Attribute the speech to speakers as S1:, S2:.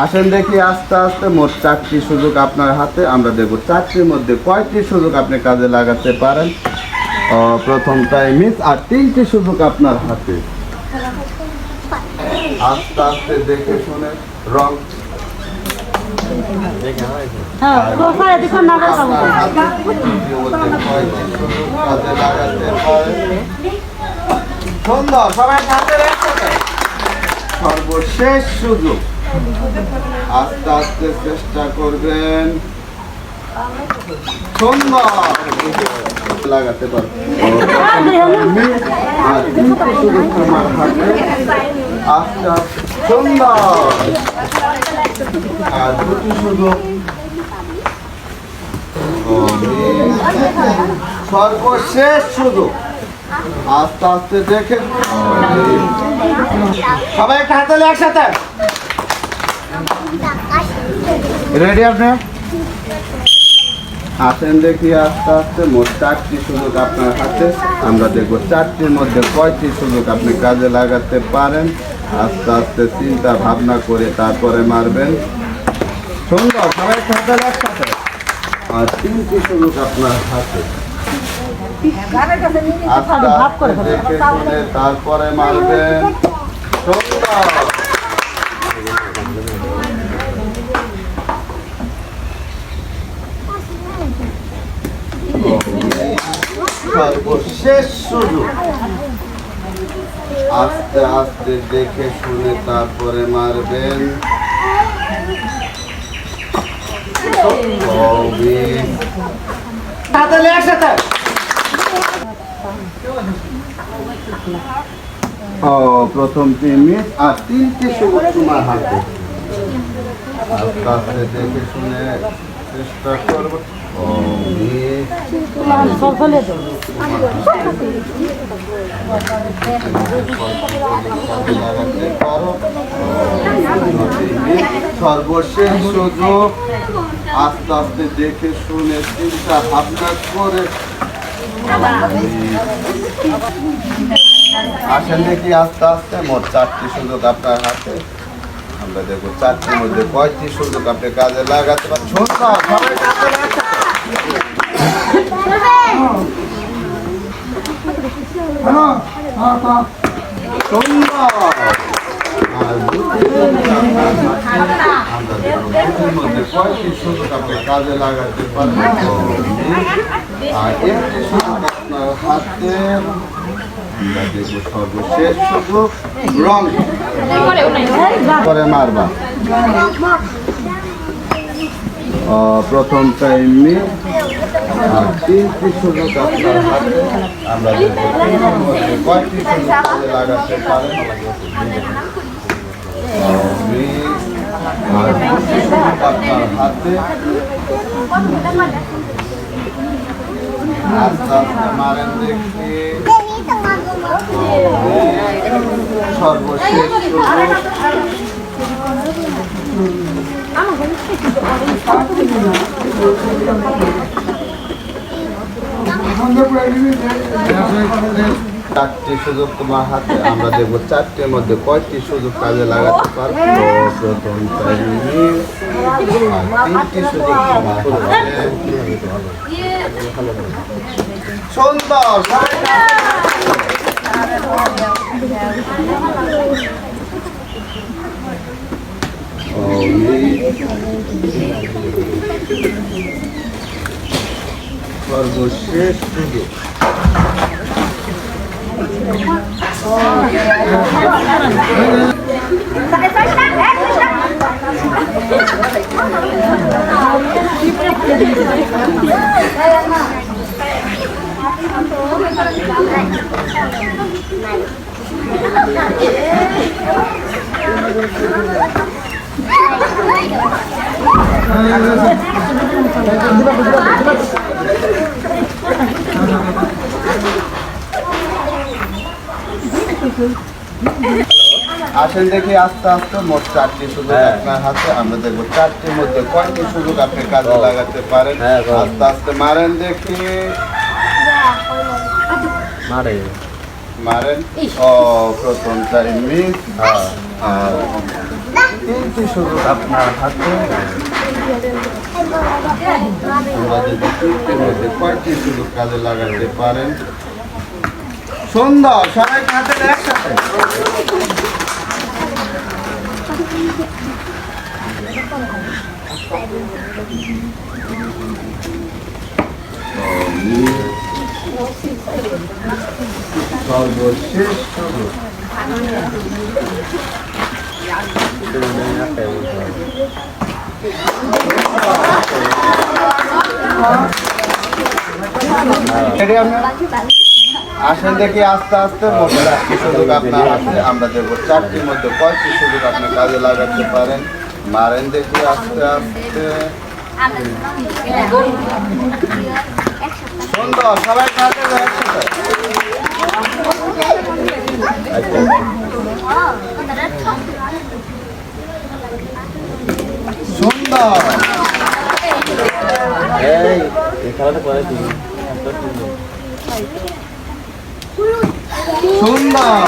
S1: আসেন দেখি আস্তে আস্তে মোট চারটি সুযোগ আপনার হাতে। আমরা দেখব চারটির মধ্যে কয়টি সুযোগ আপনি কাজে লাগাতে পারেন। প্রথমটাই মিস আর তিনটি সুযোগ আপনার হাতে। আস্তে আস্তে দেখে শুনে রং।
S2: হ্যাঁ
S1: সর্বশেষ সুযোগ। আস্তে আস্তে চেষ্টা করবেন। লাগাতে আস্তে আস্তে। আর সুযোগ সর্বশেষ শুধু। আস্তে আস্তে দেখে। সবাই একটা হাতে তালি একসাথে। রেডি আপনি? আসেন দেখি আস্তে আস্তে, মোট চারটি সুযোগ আপনার হাতে। আমরা দেখব চারটির মধ্যে কয়টি সুযোগ আপনি কাজে লাগাতে পারেন। আস্তে আস্তে চিন্তা ভাবনা করে তারপরে মারবেন। সুন্দর, সবাই একসাথে। আর তিনটি সুযোগ আপনার হাতে। দেখে শুনে তারপরে মারবেন। সুন্দর। সর্বশেষ সুযোগ। আস্তে আস্তে দেখে শুনে তারপরে মারবেন। একসাথে ও প্রথম তিন মিনিট আর তিনটি সুযোগ তোমার হাতে। আস্তে আস্তে দেখে শুনে সর্বশেষ সুযোগ। আস্তে আস্তে দেখে শুনে চিন্তা ভাবনা করে। আসেন দেখি আস্তে আস্তে। মোট চারটি সুযোগ আপনার হাতে। আমরা দেখব চারটির মধ্যে কয়টি সুযোগ আপনি কাজে লাগাতে মধ্যে কয়টি সুযোগ আপনি কাজে লাগাতে পারেন। আর একটি সুযোগ আপনার হাতে আমরা দেখব সর্বশেষ সুযোগ রং করে মারবা প্রথম টাইমে আপনার হাতে মারেন দেখি চারটি সুযোগ তোমার হাতে, আমরা দেখব চারটির মধ্যে কয়টি সুযোগ কাজে লাগাতে পারব? তিনটি সুযোগ তোমার হাতে সুন্দর সর্বশেষ সুযোগ আসেন দেখি আস্তে আস্তে মোট চারটি সুযোগ আপনার হাতে। আমরা দেখব চারটির মধ্যে কয়টি সুযোগ আপনি কাজে লাগাতে পারেন। আস্তে আস্তে মারেন দেখি।
S3: মারে।
S1: মারেন। ও প্রথম টাইম মিস আর তিনটি সুযোগ আপনার হাতে। আমরা যদি তিনটির মধ্যে কয়টি সুযোগ কাজে লাগাতে পারেন? সুন্দর সবাই হাতে একসাথে। সর্বশেষ আসেন দেখি আস্তে আস্তে চারটি সুযোগ আপনার আছে আমরা দেখব চারটির মধ্যে কয়েকটি সুযোগ আপনি কাজে লাগাতে পারেন? মারেন দেখি আস্তে আস্তে। সুন্দর সবাই সুন্দর
S3: এই এই খেলাটা করে দিবি
S1: সুন্দর